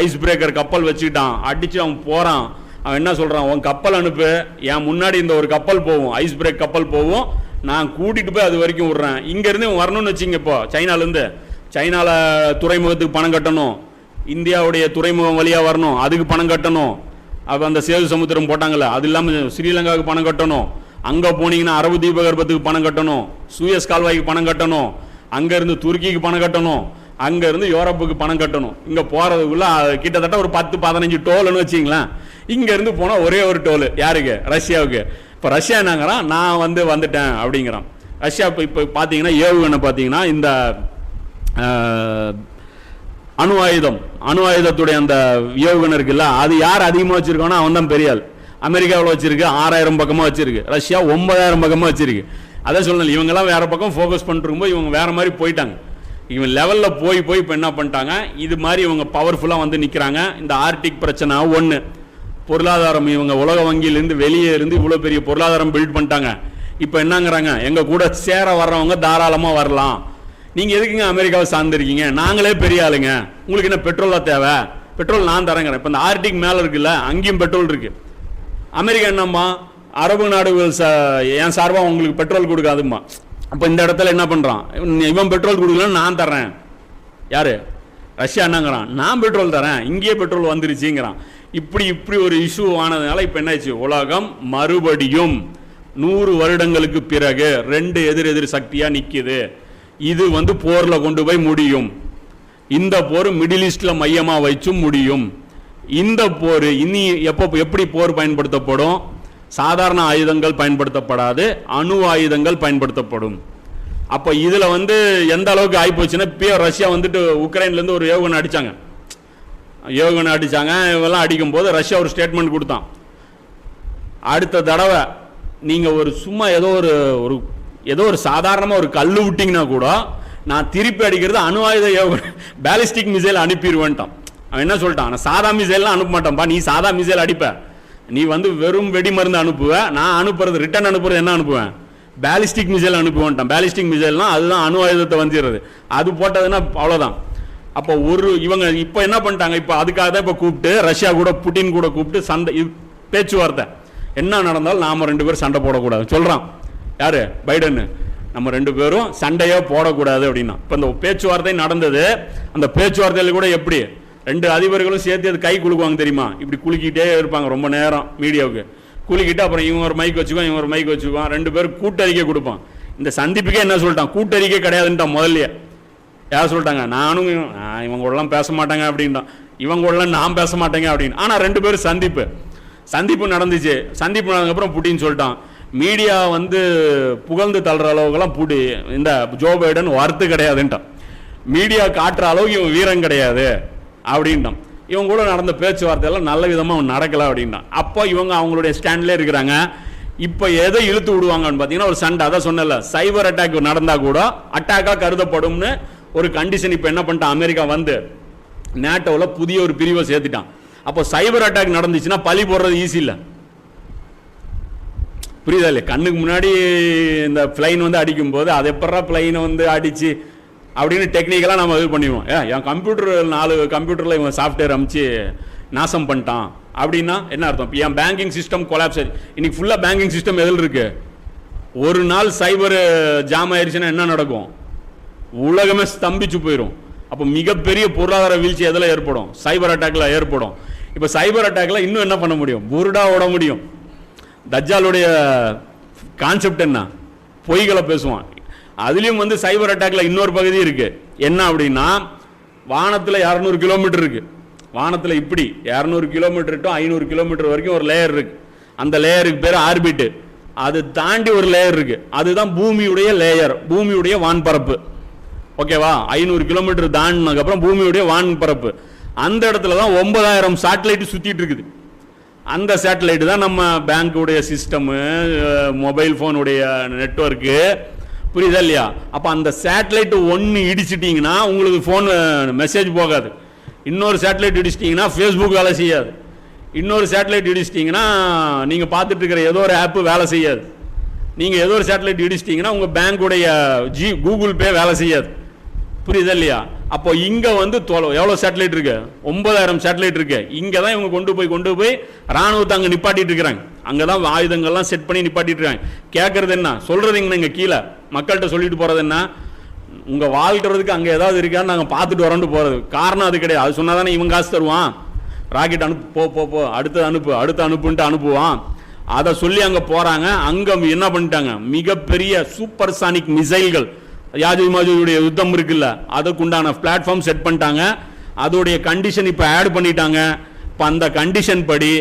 Ice breaker கப்பல் வச்சுக்கிட்டான். அடித்து அவன் போகிறான் அவன் என்ன சொல்கிறான் உன் கப்பல் அனுப்பு. என் முன்னாடி இந்த ஒரு கப்பல் போகும். ஐஸ் பிரேக் கப்பல் போகும். நான் கூட்டிகிட்டு போய் அது வரைக்கும் விட்றேன். இங்கேருந்து இவன் வரணும்னு வச்சுங்க இப்போ. சைனாலேருந்து. சைனாவில் துறைமுகத்துக்கு பணம் கட்டணும். இந்தியாவுடைய துறைமுகம் வழியாக வரணும். அதுக்கு பணம் கட்டணும். அப்போ அந்த சேது சமுத்திரம் போட்டாங்கள்ல அது இல்லாமல் ஸ்ரீலங்காவுக்கு பணம் கட்டணும். அங்கே போனீங்கன்னா அரபு தீபகற்பத்துக்கு பணம் கட்டணும். சூயஸ் கால்வாய்க்கு பணம் கட்டணும். அங்கேருந்து துருக்கிக்கு பணம் கட்டணும். அங்கேருந்து யூரோப்புக்கு பணம் கட்டணும். இங்கே போகிறதுக்குள்ள கிட்டத்தட்ட ஒரு பத்து பதினஞ்சு டோல்னு வச்சிங்களேன். இங்கேருந்து போனால் ஒரே ஒரு டோல். யாருக்கு? ரஷ்யாவுக்கு. இப்போ ரஷ்யா என்னங்கிறான் நான் வந்து வந்துட்டேன் அப்படிங்கிறான். ரஷ்யா இப்போ இப்போ பார்த்தீங்கன்னா ஏவுகணை பார்த்தீங்கன்னா இந்த அணு ஆயுதம். அணு ஆயுதத்துடைய அந்த ஏவுகணை இருக்குல்ல அது யார் அதிகமாக வச்சிருக்கானோ அவன் தான் பெரியாள் அமெரிக்காவில் வச்சிருக்கு ஆறாயிரம் பக்கமாக வச்சிருக்கு. ரஷ்யா ஒன்பதாயிரம் பக்கமாக வச்சிருக்கு. அதான் சொல்லணும் இவங்கெல்லாம் வேறு பக்கம் ஃபோக்கஸ் பண்ணிட்டு இருக்கும்போது இவங்க வேறு மாதிரி போயிட்டாங்க. இவன் லெவலில் போய் போய் இப்போ என்ன பண்ணிட்டாங்க? இது மாதிரி இவங்க பவர்ஃபுல்லாக வந்து நிற்கிறாங்க இந்த ஆர்டிக் பிரச்சனை ஒன்று பொருளாதாரம் இவங்க உலக வங்கியிலேருந்து வெளியே இருந்து இவ்வளோ பெரிய பொருளாதாரம் பில்ட் பண்ணிட்டாங்க. இப்போ என்னங்கிறாங்க? எங்கள் கூட சேர வர்றவங்க தாராளமாக வரலாம். நீங்கள் எதுக்குங்க அமெரிக்காவை சார்ந்திருக்கீங்க? நாங்களே பெரிய ஆளுங்க. உங்களுக்கு என்ன பெட்ரோலாக தேவை? பெட்ரோல் நான் தரேங்கிறேன். இப்போ இந்த ஆர்டிக் மேலே இருக்குல்ல அங்கேயும் பெட்ரோல் இருக்குது அமெரிக்கா என்னம்மா? அரபு நாடுகள் ச என் சார்பாக உங்களுக்கு பெட்ரோல் கொடுக்காதும்மா. அப்போ இந்த இடத்துல என்ன பண்ணுறான் இவன் பெட்ரோல் கொடுக்கலன்னு நான் தர்றேன். யார்? ரஷ்யா என்னங்கிறான் நான் பெட்ரோல் தரேன் இங்கேயே பெட்ரோல் வந்துருச்சுங்கிறான். இப்படி இப்படி ஒரு இஷ்யூ ஆனதுனால இப்போ என்னாச்சு? உலகம் மறுபடியும் நூறு வருடங்களுக்கு பிறகு ரெண்டு எதிர் எதிர் சக்தியாக நிற்கிது இது வந்து போரில் கொண்டு போய் முடியும். இந்த போர் மிடில் ஈஸ்டில் மையமாக வச்சும் முடியும். இந்த போர் இனி எப்போ எப்படி போர் பயன்படுத்தப்படும்? சாதாரண ஆயுதங்கள் பயன்படுத்தப்படாது அணு ஆயுதங்கள் பயன்படுத்தப்படும். அப்போ இதில் வந்து எந்த அளவுக்கு ஆகிப்போச்சுன்னா இப்போ ரஷ்யா வந்துட்டு உக்ரைன்லேருந்து ஒரு ஏவுகணை அடித்தாங்க ஏவுகணை அடிச்சாங்க இவெல்லாம் அடிக்கும்போது ரஷ்யா ஒரு ஸ்டேட்மெண்ட் கொடுத்தான். அடுத்த தடவை நீங்கள் ஒரு சும்மா ஏதோ ஒரு ஒரு ஏதோ ஒரு சாதாரணமாக ஒரு கல் விட்டிங்கன்னா கூட நான் திருப்பி அடிக்கிறது அணு ஆயுத ஏவுகணை பேலிஸ்டிக் மிசைல் அனுப்பிடுவேன்ட்டான். அவன் என்ன சொல்லிட்டான்? நான் சாதா மிசைல்லாம் அனுப்ப மாட்டான்ப்பா நீ சாதா மிசைல் அடிப்பேன் நீ வந்து வெறும் வெடி மருந்து அனுப்புவ நான் அனுப்புறது ரிட்டர்ன் அனுப்புறது என்ன அனுப்புவேன்? பேலிஸ்டிக் மிசைல் அனுப்புவேன்ட்டான். பேலிஸ்டிக் மிசைல்னா அதுதான் அணு ஆயுதத்தை வந்துடுறது. அது போட்டதுன்னா அவ்வளோதான் அப்போ ஒரு இவங்க இப்போ என்ன பண்ணிட்டாங்க? இப்போ அதுக்காக தான் இப்போ கூப்பிட்டு ரஷ்யா கூட புட்டின் கூட கூப்பிட்டு சண்டை பேச்சுவார்த்தை. என்ன நடந்தாலும் நாம் ரெண்டு பேரும் சண்டை போடக்கூடாது. சொல்கிறான் யாரு? பைடனு நம்ம ரெண்டு பேரும் சண்டையே போடக்கூடாது அப்படின்னா. இப்போ இந்த பேச்சுவார்த்தை நடந்தது. அந்த பேச்சுவார்த்தையில் கூட எப்படி? ரெண்டு அதிபர்களும் சேர்த்து அது கை குலுக்குவாங்க தெரியுமா? இப்படி குலுக்கிட்டே இருப்பாங்க ரொம்ப நேரம் மீடியாவுக்கு. குலுக்கிட்டு அப்புறம் இவன் ஒரு மைக் வச்சுக்குவான் இவன் ஒரு மைக் வச்சுக்குவான். ரெண்டு பேரும் கூட்டறிக்கை கொடுப்பான். இந்த சந்திப்புக்கே என்ன சொல்லிட்டான்? கூட்டறிக்கை கிடையாதுன்ட்டான் முதல்லையே. யார் சொல்லிட்டாங்க? நானும் இவங்க கூடலாம் பேச மாட்டாங்க அப்படின்ட்டான். இவங்க கூடலாம் நான் பேச மாட்டேங்க அப்படின்னு. ஆனால் ரெண்டு பேரும் சந்திப்பு. சந்திப்பு நடந்துச்சு. சந்திப்பு நடந்ததுக்கப்புறம் புட்டின்னு சொல்லிட்டான். மீடியா வந்து புகழ்ந்து தள்ளுற அளவுக்குலாம் புடி இந்த ஜோ பைடன் வார்த்து கிடையாதுன்ட்டான். மீடியா காட்டுற அளவுக்கு இவன் வீரம் கிடையாது. அப்படின்ட்டான். இவங்க கூட நடந்த பேச்சுவார்த்தையெல்லாம் நல்ல விதமாக நடக்கலை அப்படின்ட்டான். அப்போ இவங்க அவங்களுடைய ஸ்டாண்ட்லேயே இருக்கிறாங்க. இப்போ எதை இழுத்து விடுவாங்கன்னு பார்த்தீங்கன்னா ஒரு சண்டை. அதான் சொன்னல சைபர் அட்டாக் நடந்தால் கூட அட்டாக்காக கருதப்படும்னு ஒரு கண்டிஷன் இப்போ என்ன பண்ணிட்டான்? அமெரிக்கா வந்து நேட்டோவில் புதிய ஒரு பிரிவை சேர்த்துட்டான். அப்போ சைபர் அட்டாக் நடந்துச்சுன்னா பழி போடுறது ஈஸி இல்லை. புரியுதா இல்லையா? கண்ணுக்கு முன்னாடி இந்த பிளைன் வந்து அடிக்கும்போது அது எப்படா பிளைனை வந்து அடித்து அப்படின்னு டெக்னிக்கலாக நம்ம இது பண்ணிடுவோம். ஏ என் கம்ப்யூட்டர் நாலு கம்ப்யூட்டரில் இவன் சாஃப்ட்வேர் அமுச்சு நாசம் பண்ணிட்டான். அப்படின்னா என்ன அர்த்தம்? இப்போ என் பேங்கிங் சிஸ்டம் கொலாப்ஸ் இன்னைக்கு ஃபுல்லாக பேங்கிங் சிஸ்டம் எதில் இருக்கு? ஒரு நாள் சைபர் ஜாம் ஆயிடுச்சுன்னா என்ன நடக்கும்? உலகமே ஸ்தம்பிச்சு போயிடும் அப்போ மிகப்பெரிய பொருளாதார வீழ்ச்சி எதில் ஏற்படும்? சைபர் அட்டாக்ல ஏற்படும். இப்போ சைபர் அட்டாக்ல இன்னும் என்ன பண்ண முடியும்? புருடா ஓட முடியும். தஜ்ஜாலுடைய கான்செப்ட் என்ன? பொய்களை பேசுவான். அதுலேயும் வந்து சைபர் அட்டாக்ல இன்னொரு பகுதி இருக்கு. என்ன அப்படின்னா வானத்தில் இரநூறு கிலோமீட்டர் இருக்கு. வானத்தில் இப்படி இரநூறு கிலோமீட்டர் டு ஐநூறு கிலோமீட்டர் வரைக்கும் ஒரு லேயர் இருக்கு. அந்த லேயருக்கு பேர் ஆர்பிட் அது தாண்டி ஒரு லேயர் இருக்கு. அதுதான் பூமியுடைய லேயர் பூமியுடைய வான்பரப்பு. ஓகேவா? ஐநூறு கிலோமீட்டர் தாண்டினதுக்கப்புறம் பூமியுடைய வான்பரப்பு. அந்த இடத்துல தான் ஒன்பதாயிரம் சேட்டலைட் சுற்றிட்டு இருக்குது. அந்த சேட்டலைட் தான் நம்ம பேங்க்குடைய சிஸ்டமு மொபைல் ஃபோனுடைய நெட்ஒர்க்கு புரியுதா இல்லையா? அப்போ அந்த சேட்டலைட் ஒன்று இடிச்சிட்டிங்கன்னா உங்களுக்கு ஃபோன் மெசேஜ் போகாது. இன்னொரு சேட்டலைட் இடிச்சிட்டிங்கன்னா ஃபேஸ்புக் வேலை செய்யாது. இன்னொரு சேட்டலைட் இடிச்சிட்டிங்கன்னா நீங்கள் பார்த்துட்டு இருக்கிற ஏதோ ஒரு ஆப்பு வேலை செய்யாது. நீங்கள் ஏதோ ஒரு சேட்டலைட் இடிச்சிட்டிங்கன்னா உங்கள் பேங்க்குடைய ஜி கூகுள் பே வேலை செய்யாது. புரியுதா இல்லையா? அப்போ இங்கே வந்து தொலை- எவ்வளோ சேட்டலைட் இருக்கு? ஒன்பதாயிரம் சேட்டலைட் இருக்கு. இங்கே தான் இவங்க கொண்டு போய் கொண்டு போய் ராணுவத்தை அங்கே நிப்பாட்டிட்டு இருக்கிறாங்க. அங்கே தான் ஆயுதங்கள்லாம் செட் பண்ணி நிப்பாட்டிட்டுருக்காங்க இருக்காங்க. கேட்கறது என்ன? சொல்றது இங்கே கீழே? மக்கள்கிட்ட சொல்லிட்டு போகிறது என்ன? உங்கள் வாழ்கிறதுக்கு அங்கே ஏதாவது இருக்கான்னு நாங்கள் பார்த்துட்டு வரோம்னு போகிறது காரணம் அது கிடையாது. அது சொன்னால் தானே இவன் காசு தருவான். ராக்கெட் அனுப்பு போ போ போ. அடுத்து அனுப்பு அடுத்து அனுப்புன்ட்டு அனுப்புவான். அதை சொல்லி அங்கே போகிறாங்க அங்கே என்ன பண்ணிட்டாங்க? மிகப்பெரிய சூப்பர் சானிக் மிசைல்கள் யாஜூஜ் மாஜூஜுடைய யுத்தம் இருக்குல்ல அதுக்குண்டான பிளாட்ஃபார்ம் செட் பண்ணிட்டாங்க. அதோடைய கண்டிஷன் இப்போ ஆட் பண்ணிட்டாங்க. இப்போ அந்த கண்டிஷன் படி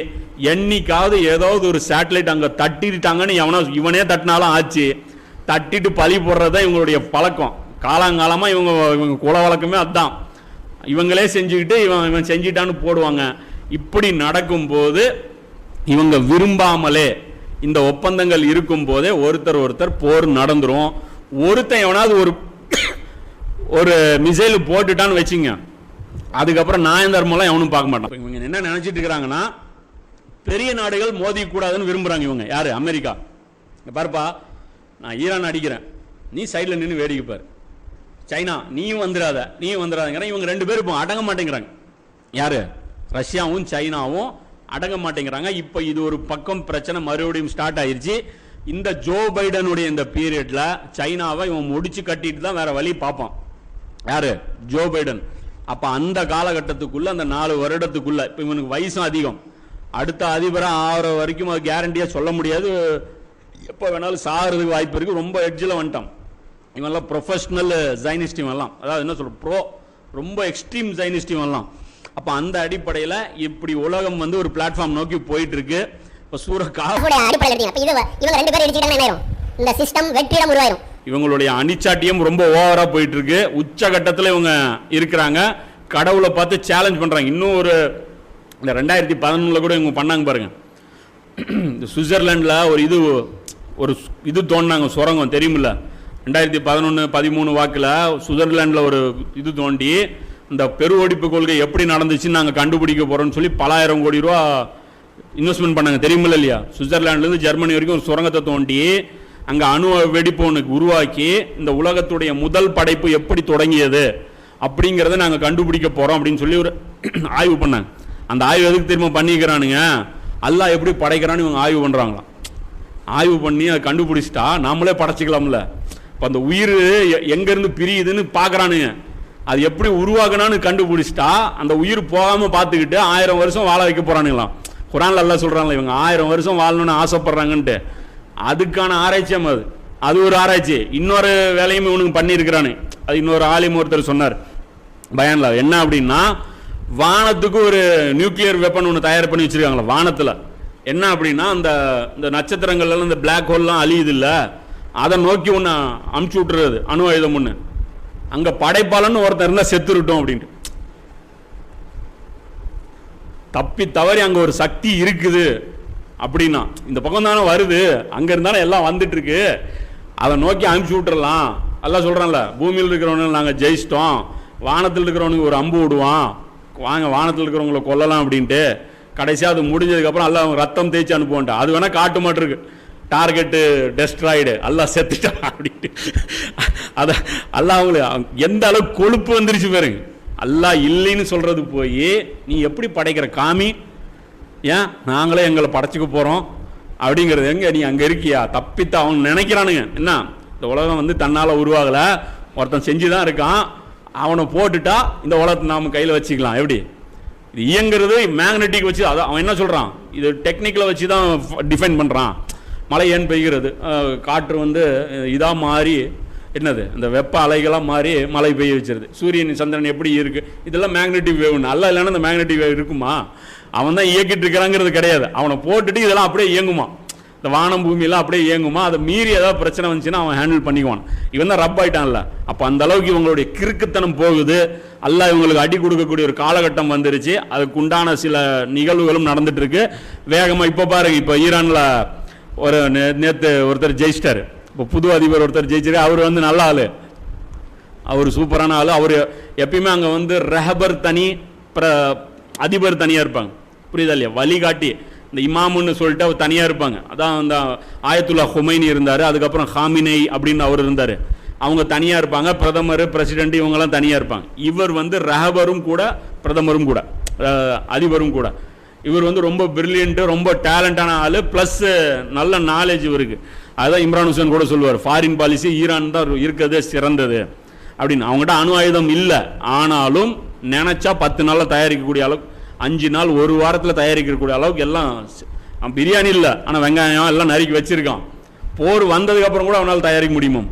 என்னைக்காவது ஏதாவது ஒரு சேட்டலைட் அங்கே தட்டிட்டாங்கன்னு எவனோ இவனே தட்டினாலும் ஆச்சு. தட்டிட்டு பழி போடுறதா இவங்களுடைய பழக்கம். காலாங்காலமாக இவங்க இவங்க குல வழக்கமே அதுதான் இவங்களே செஞ்சுக்கிட்டு இவன் இவன் செஞ்சிட்டான்னு போடுவாங்க. இப்படி நடக்கும்போது இவங்க விரும்பாமலே இந்த ஒப்பந்தங்கள் இருக்கும் போதே ஒருத்தர் ஒருத்தர் போர் நடந்துரும். ஒருத்தன் எவனாவது ஒரு ஒரு மிசைல் போட்டுட்டான்னு வச்சுங்க. அதுக்கப்புறம் நியாயம் தர்மம்லாம் எவனும் பார்க்க மாட்டான். இவங்க என்ன நினச்சிட்டு இருக்கிறாங்கன்னா பெரிய நாடுகள் மோதிக்க கூடாதுன்னு விரும்புறாங்க இவங்க. யாரு? அமெரிக்கா. பாருப்பா நான் ஈரான் அடிக்கிறேன். நீ சைடில் நின்று வேடிக்கை பாரு. சைனா நீயும் வந்துடாத நீயும் வந்துடாதங்கிற இவங்க ரெண்டு பேரும் இப்போ அடங்க மாட்டேங்கிறாங்க. யாரு? ரஷ்யாவும் சைனாவும் அடங்க மாட்டேங்கிறாங்க. இப்போ இது ஒரு பக்கம் பிரச்சனை மறுபடியும் ஸ்டார்ட் ஆயிடுச்சு இந்த ஜோ பைடனுடைய இந்த பீரியட்ல சைனாவை இவன் முடிச்சு கட்டிட்டு தான் வேற வழி பார்ப்பான். யாரு? Joe Biden. அப்போ அந்த காலகட்டத்துக்குள்ள அந்த நாலு வருடத்துக்குள்ள இப்போ இவனுக்கு வயசும் அதிகம். அடுத்த அதிபரா ஆகிற வரைக்கும் அது கேரண்டியா சொல்ல முடியாது. எப்போ வேணாலும் சாகிறதுக்கு வாய்ப்பு இருக்கு. ரொம்ப எட்ஜில் வந்துட்டான். இவன்லாம் ப்ரொஃபஷனல் ஜைனிஸ்ட் இவன்லாம். அதாவது என்ன சொல்ற ப்ரோ ரொம்ப எக்ஸ்ட்ரீம் ஜைனிஸ்ட் இவன்லாம். அப்போ அந்த அடிப்படையில் இப்படி உலகம் வந்து ஒரு பிளாட்ஃபார்ம் நோக்கி போயிட்டு இருக்கு இப்போ சூர கா கூட அடிப்படையில் எடுத்தீங்க. அப்ப இது இவங்க ரெண்டு பேரும் இடிச்சிட்டாங்கன்னா என்ன ஆயிரும்? இந்த சிஸ்டம் வெற்றிடம் உருவாயிரும். இவங்களுடைய அனிச்சாட்டியம் ரொம்ப ஓவரா போயிட்டு இருக்கு உச்சகட்டத்தில் இவங்க இருக்கிறாங்க. கடவுளை பார்த்து சேலஞ்ச் பண்றாங்க. இன்னும் ஒரு இந்த ரெண்டாயிரத்தி பதினொன்றில் கூட இவங்க பண்ணாங்க பாருங்கள் இந்த சுவிட்சர்லாண்டில் ஒரு இது ஒரு இது தோண்டினாங்க சுரங்கம் தெரியுமில்ல? ரெண்டாயிரத்தி பதினொன்று பதிமூணு வாக்கில் சுவிட்சர்லாண்டில் ஒரு இது தோண்டி இந்த பெருவெடிப்பு கொள்கை எப்படி நடந்துச்சுன்னு நாங்கள் கண்டுபிடிக்க போகிறோம்னு சொல்லி பலாயிரம் கோடி ரூபா இன்வெஸ்ட்மெண்ட் பண்ணாங்க. தெரியுமில்ல இல்லையா? சுவிட்சர்லாண்ட்லேருந்து ஜெர்மனி வரைக்கும் ஒரு சுரங்கத்தை தோண்டி அங்கே அணு வெடிப்பு ஒன்று உருவாக்கி இந்த உலகத்துடைய முதல் படைப்பு எப்படி தொடங்கியது அப்படிங்கிறத நாங்கள் கண்டுபிடிக்க போகிறோம் அப்படின்னு சொல்லி ஒரு ஆய்வு பண்ணாங்க. அந்த ஆய்வு எதுக்கு திரும்ப பண்ணிக்கிறானுங்க? அல்லாஹ் எப்படி படைக்கிறான்னு இவங்க ஆய்வு பண்ணுறாங்களாம் ஆய்வு பண்ணி அதை கண்டுபிடிச்சிட்டா நாமளே படைச்சிக்கலாம்ல. இப்போ அந்த உயிர் எங்கேருந்து பிரியுதுன்னு பார்க்குறானுங்க அது எப்படி உருவாகணும்னு கண்டுபிடிச்சிட்டா அந்த உயிர் போகாமல் பார்த்துக்கிட்டு ஆயிரம் வருஷம் வாழ வைக்க போகிறானுங்களாம் குரான்ல எல்லாம் சொல்கிறாங்களே இவங்க ஆயிரம் வருஷம் வாழணும்னு ஆசைப்பட்றாங்கன்ட்டு. அதுக்கான ஆராய்ச்சியம் அது. அது ஒரு ஆராய்ச்சி. இன்னொரு வேலையும் இவனுக்கு பண்ணியிருக்கிறானு. அது இன்னொரு ஆலிம் ஒருத்தர் சொன்னார். பயான்ல. என்ன அப்படின்னா வானத்துக்கு ஒரு நியூக்ளியர் வெப்பன் ஒன்று தயார் பண்ணி வச்சுருக்காங்களா வானத்தில். என்ன அப்படின்னா அந்த இந்த நட்சத்திரங்கள்லாம் இந்த பிளாக் ஹோல்லாம் அழியுது இல்லை அதை நோக்கி ஒன்று அமுச்சு விட்டுறது அணு ஆயுதம் ஒன்று அங்கே படைப்பாளன்னு ஒருத்தர் இருந்தால் செத்துருட்டோம் அப்படின்ட்டு. தப்பி தவறி அங்கே ஒரு சக்தி இருக்குது அப்படின்னா இந்த பக்கம் தானே வருது அங்கே இருந்தாலும் எல்லாம் வந்துட்டுருக்கு. அதை நோக்கி அனுப்பிச்சி விட்டுறலாம். எல்லாம் சொல்கிறான்ல பூமியில் இருக்கிறவனுக்கு நாங்கள் ஜெயிச்சிட்டோம். வானத்தில் இருக்கிறவனுக்கு ஒரு அம்பு விடுவான். வாங்க வானத்தில் இருக்கிறவங்கள கொல்லலாம் அப்படின்ட்டு கடைசியாக அது முடிஞ்சதுக்கப்புறம் எல்லாம் அவங்க ரத்தம் தேய்ச்சி அனுப்புவான்ட்டு. அது வேணால் காட்டு மாட்டிருக்கு டார்கெட்டு டெஸ்ட்ராய்டு எல்லாம் செத்துட்டான் அப்படின்ட்டு. அதை எல்லாம் அவங்களுக்கு எந்த அளவுக்கு கொழுப்பு வந்துருச்சு பாருங்க. எல்லாம் இல்லைன்னு சொல்கிறது போய் நீ எப்படி படைக்கிற காமி? ஏன்? நாங்களே எங்களை படைச்சிக்க போகிறோம் அப்படிங்கிறது எங்கே? நீ அங்கே இருக்கியா? தப்பித்த அவன் நினைக்கிறானுங்க. என்ன? இந்த உலகம் வந்து தன்னால் உருவாகலை. ஒருத்தன் செஞ்சு தான் இருக்கான். அவனை போட்டுட்டா இந்த உலகத்தை நாம் கையில் வச்சுக்கலாம். எப்படி? இது இயங்குறது மேக்னெட்டிக் வச்சு அதை அவன் என்ன சொல்கிறான் இது டெக்னிக்கில் வச்சு தான் டிஃபைன் பண்ணுறான் மழை ஏன் பெய்கிறது? காற்று வந்து இதாக மாறி என்னது? இந்த வெப்ப அலைகளாக மாறி மழை பெய்ய வச்சிருது. சூரியன் சந்திரன் எப்படி இருக்குது இதெல்லாம் மேக்னெட்டிக் வேவ் நல்லா இல்லைன்னா இந்த மேக்னெட்டிக் வேவ் இருக்குமா? அவன் தான் இயக்கிட்டு இருக்கிறாங்கிறது கிடையாது. அவனை போட்டுட்டு இதெல்லாம் அப்படியே இயங்குமா? இந்த வானம் பூமியெல்லாம் அப்படியே இயங்குமா? அதை மீறி ஏதாவது பிரச்சனை வந்துச்சுன்னா அவன் ஹேண்டில் பண்ணிக்குவான். இவன் தான் ரப் ஆயிட்டான்ல. அப்போ அந்த அளவுக்கு இவங்களுடைய கிறுக்குத்தனம் போகுது. அல்லாஹ் இவங்களுக்கு அடி கொடுக்கக்கூடிய ஒரு காலகட்டம் வந்துருச்சு. அதுக்கு உண்டான சில நிகழ்வுகளும் நடந்துட்டு இருக்கு வேகமாக இப்போ பாருங்க இப்போ ஈரானில் ஒரு நே- ஒருத்தர் ஜெயிச்சிட்டாரு. இப்போ புது அதிபர் ஒருத்தர் ஜெயிச்சிரு அவர் வந்து நல்ல ஆள். அவர் சூப்பரான ஆள். அவர் எப்பயுமே அங்கே வந்து ரெஹபர் தனி அதிபர் தனியாக இருப்பாங்க. புரியுதா இல்லையா? வழிகாட்டி. இந்த இமாமுன்னு சொல்லிட்டு அவர் தனியாக இருப்பாங்க. அதான் அந்த ஆயத்துல்லா ஹுமைனி இருந்தார் அதுக்கப்புறம் ஹாமினை அப்படின்னு அவர் இருந்தார். அவங்க தனியாக இருப்பாங்க பிரதமர் பிரசிடென்ட் இவங்கெல்லாம் தனியாக இருப்பாங்க. இவர் வந்து ரஹபரும் கூட பிரதமரும் கூட அதிபரும் கூட. இவர் வந்து ரொம்ப பிரில்லியன்ட்டு ரொம்ப டேலண்டான ஆள் ப்ளஸ் நல்ல நாலேஜ் இவருக்கு. அதுதான் இம்ரான் ஹுசேன் கூட சொல்லுவார் ஃபாரின் பாலிசி ஈரான் தான் இருக்கிறதே சிறந்தது. அப்படின்னு. அவங்ககிட்ட அணு ஆயுதம் இல்லை. ஆனாலும் நினச்சா பத்து நாளில் தயாரிக்கக்கூடிய அளவுக்கு அஞ்சு நாள் ஒரு வாரத்தில் தயாரிக்கக்கூடிய அளவுக்கு எல்லாம் பிரியாணி இல்லை. ஆனால் வெங்காயம் எல்லாம் நறுக்கி வச்சுருக்கான். போர் வந்ததுக்கப்புறம் கூட அவனால் தயாரிக்க முடியுமா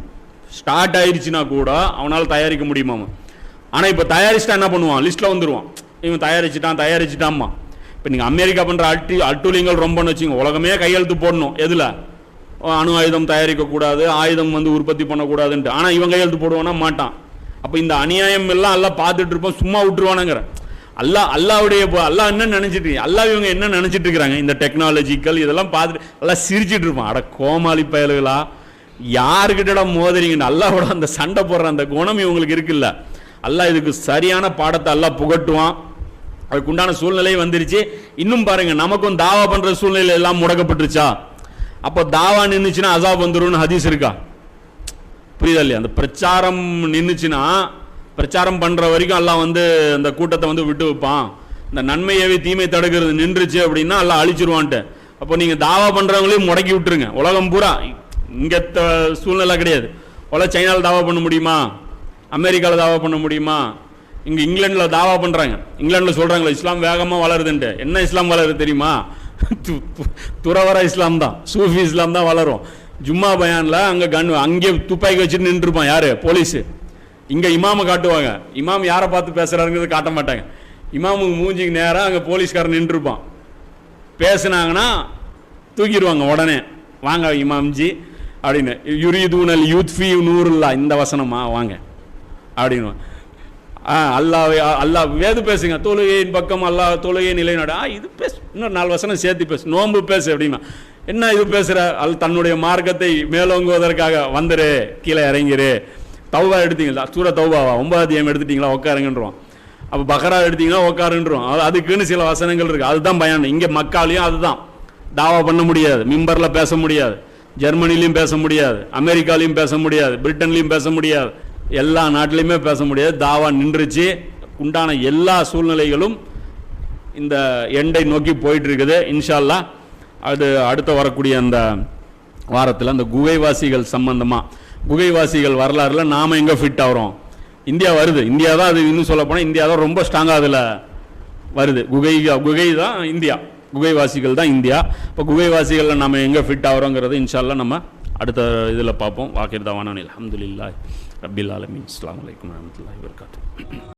ஸ்டார்ட் ஆயிடுச்சுன்னா கூட அவனால் தயாரிக்க முடியுமாம். ஆனால் இப்போ தயாரிச்சிட்டா என்ன பண்ணுவான்? லிஸ்ட்டில் வந்துடுவான் இவன் தயாரிச்சிட்டான் தயாரிச்சிட்டாம்மா. இப்போ நீங்கள் அமெரிக்கா பண்ணுற அட்டு அட்டுலிங்கள் ரொம்பன்னு வச்சுங்க உலகமே கையெழுத்து போடணும். எதில்? அணு ஆயுதம் தயாரிக்கக்கூடாது ஆயுதம் வந்து உற்பத்தி பண்ணக்கூடாதுன்ட்டு ஆனால் இவன் கையெழுத்து போடுவானா? மாட்டான். அப்போ இந்த அநியாயம் எல்லாம் எல்லாம் பார்த்துட்டு இருப்போம் சும்மா விட்டுருவானுங்கிற. அல்லா அல்லாவுடைய அல்லா என்ன நினைச்சிட்டு அல்லா இவங்க என்ன நினைச்சிட்டு இருக்கிறாங்க இந்த டெக்னாலஜிக்கல் இதெல்லாம் பார்த்துட்டு எல்லாம் சிரிச்சிட்டு இருப்பான். அட கோமாளி பயல்களா? யாருக்கிட்டடா மோதுறீங்கன்னு? அல்லாவோட அந்த சண்டை போடுற அந்த குணம் இவங்களுக்கு இருக்குல்ல. அல்லாஹ் இதுக்கு சரியான பாடத்தை அல்லா புகட்டுவான். அதுக்குண்டான சூழ்நிலையும் வந்துருச்சு. இன்னும் பாருங்க நமக்கும் தாவா பண்ற சூழ்நிலை எல்லாம் முடக்கப்பட்டுருச்சா? அப்போ தாவா நின்றுச்சுன்னா அசாப் வந்துரும்னு ஹதீஸ் இருக்கா? புரியுதா இல்லையா? அந்த பிரச்சாரம் நின்றுச்சுன்னா பிரச்சாரம் பண்ணுற வரைக்கும் எல்லாம் வந்து அந்த கூட்டத்தை வந்து விட்டு வைப்பான். இந்த நன்மையவே தீமை தடுக்கிறது நின்றுச்சு அப்படின்னா எல்லாம் அழிச்சிருவான்ட்டு. அப்போ நீங்கள் தாவா பண்ணுறவங்களையும் முடக்கி விட்டுருங்க. உலகம் பூரா இங்கே த- சூழ்நிலை கிடையாது. உலக சைனாவில் தாவா பண்ண முடியுமா? அமெரிக்காவில் தாவா பண்ண முடியுமா? இங்கே இங்கிலாண்டில் தாவா பண்ணுறாங்க இங்கிலாண்டில் சொல்கிறாங்களோ இஸ்லாம் வேகமாக வளருதுன்ட்டு. என்ன இஸ்லாம் வளருது தெரியுமா? து- துறவர இஸ்லாம் தான். சூஃபி இஸ்லாம் தான் வளரும். ஜும்மா பயான்ல அங்கே கன் அங்கே துப்பாக்கி வச்சுட்டு நின்றுருப்பான் யார்? போலீஸ். இங்கே இமாமை காட்டுவாங்க. இமாம் யாரை பார்த்து பேசுகிறாருங்கிறது காட்ட மாட்டாங்க. இமாமுக்கு மூஞ்சிக்கு நேராக அங்கே போலீஸ்காரன் நின்றுருப்பான். பேசுனாங்கன்னா தூக்கிடுவாங்க உடனே. வாங்க இமாம்ஜி அப்படின்னு. யுரீதூனல் யூத்ஃபி நூறுல்லா இந்த வசனமா? வாங்க. அப்படின்னு. ஆ அல்லாவே அல்லாஹ் வேது பேசுங்க. தொழுகையின் பக்கம் அல்லாஹ் தொழுகை நிலைநாடு. ஆ இது பேசு. இன்னொரு நாலு வசனம் சேர்த்து பேசு. நோன்பு பேசு அப்படின்னா. என்ன இது பேசுகிற அல் தன்னுடைய மார்க்கத்தை மேலோங்குவதற்காக வந்துரு கீழே இறங்கிரு. தௌவா எடுத்தீங்களா சூட தௌவாவா ஒன்பதாவது அத்தியாயம் எடுத்துட்டீங்களா? உட்காருங்கன்றோம் அப்போ பக்ரா எடுத்தீங்கன்னா உட்காருன்றோம் அது அதுக்குன்னு சில வசனங்கள் இருக்குது அதுதான் பயணம் இங்கே மக்காலையும் அதுதான். தாவா பண்ண முடியாது. மிம்பரில் பேச முடியாது. ஜெர்மனிலையும் பேச முடியாது. அமெரிக்காலையும் பேச முடியாது. பிரிட்டன்லையும் பேச முடியாது. எல்லா நாட்டிலையுமே பேச முடியாது. தாவா நின்றுச்சு. உண்டான எல்லா சூழ்நிலைகளும் இந்த எண்டை நோக்கி போயிட்டு இருக்குது இன்ஷால்லா. அது அடுத்த வரக்கூடிய அந்த வாரத்தில் அந்த குகைவாசிகள் சம்பந்தமாக குகைவாசிகள் வரலாறுல நாம எங்க ஃபிட் ஆகிறோம்? இந்தியா வருது. இந்தியா தான் அது இன்னும் சொல்ல போனால் இந்தியா தான் ரொம்ப ஸ்ட்ராங்காக அதில் வருது. குகை குகை தான் இந்தியா. குகைவாசிகள் தான் இந்தியா. இப்போ குகைவாசிகளில் நம்ம எங்கே ஃபிட் ஆகிறோங்கிறது இன்ஷால்லாம் நம்ம அடுத்த இதில் பார்ப்போம். வாக்கிர் தவானான் அலமதுல்லாய் ரபில் ஆலமின். இஸ்லாம் வலைக்கம் வரமத்துல்லாஹ் வபரகாத்துஹு.